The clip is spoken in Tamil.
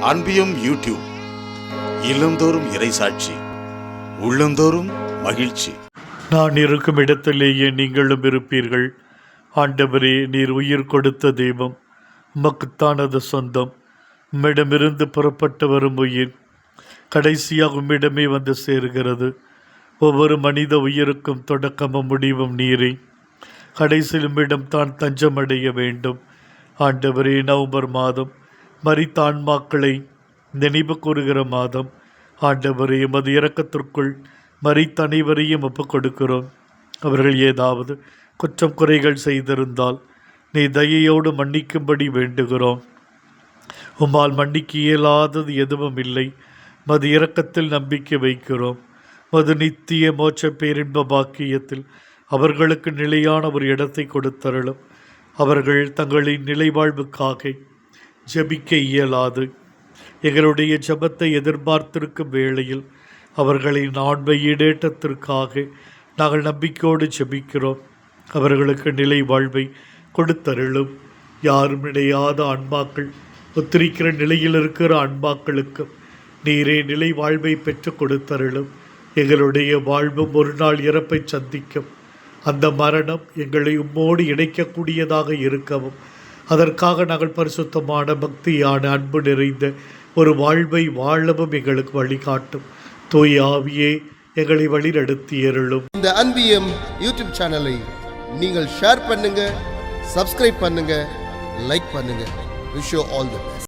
அன்பியும் யூடியூப் இல்லந்தோறும் இறைசாட்சி உள்ளந்தோறும் மகிழ்ச்சி. நான் இருக்கும் இடத்திலேயே நீங்களும் இருப்பீர்கள். ஆண்டவரே நீர் உயிர் கொடுத்த தெய்வம். உமக்குத்தானது சொந்தம். உம்மிடமிருந்து புறப்பட்டு வரும் உயிர். கடைசியாக உம்மிடமே வந்து சேருகிறது. ஒவ்வொரு மனித உயிருக்கும் தொடக்கமும் முடிவும் நீரே. கடைசியில் உம்மிடம் தான் தஞ்சமடைய வேண்டும். ஆண்டவரே நவம்பர் மாதம் மறித்த ஆன்மாக்களை நினைவு கூறுகிற மாதம் ஆண்டவரை எமது இறக்கத்திற்குள் மறித்த அனைவரையும் ஒப்புக் கொடுக்கிறோம் அவர்கள் ஏதாவது குற்றம் குறைகள் செய்திருந்தால் நீ தயையோடு மன்னிக்கும்படி வேண்டுகிறோம். உம்மால் மன்னிக்க இயலாதது எதுவும் இல்லை. மது இரக்கத்தில் நம்பிக்கை வைக்கிறோம். மது நித்திய மோட்ச பேரின்ப பாக்கியத்தில் அவர்களுக்கு நிலையான ஒரு இடத்தை கொடுத்தருளும். அவர்கள் தங்களின் நிலைவாழ்வுக்காக ஜெபிக்க இயலாது. எங்களுடைய ஜெபத்தை எதிர்பார்த்திருக்கும் வேளையில் அவர்களின் ஆண்மை ஈடேற்றத்திற்காக நாங்கள் நம்பிக்கையோடு ஜெபிக்கிறோம். அவர்களுக்கு நிலை வாழ்வை கொடுத்தருளும். யாரும் இணையாத அன்பாக்கள் ஒத்திரிக்கிற நிலையில் இருக்கிற அன்பாக்களுக்கு நீரே நிலை வாழ்வை பெற்று கொடுத்தருளும். எங்களுடைய வாழ்வும் ஒரு நாள் இறப்பை சந்திக்கும். அந்த மரணம் எங்களை உம்மோடு இணைக்கக்கூடியதாக இருக்கவும் அதற்காக நாங்கள் பரிசுத்தமான பக்தியான அன்பு நிறைந்த ஒரு வாழ்வை வாழவும் எங்களுக்கு வழிகாட்டும். தூய் ஆவியே எங்களை வழிநடத்தி எருளும் இந்த அன்பியம் யூடியூப் சேனலை நீங்கள் ஷேர் பண்ணுங்க சப்ஸ்கிரைப் பண்ணுங்க லைக் பண்ணுங்க. Wish all the best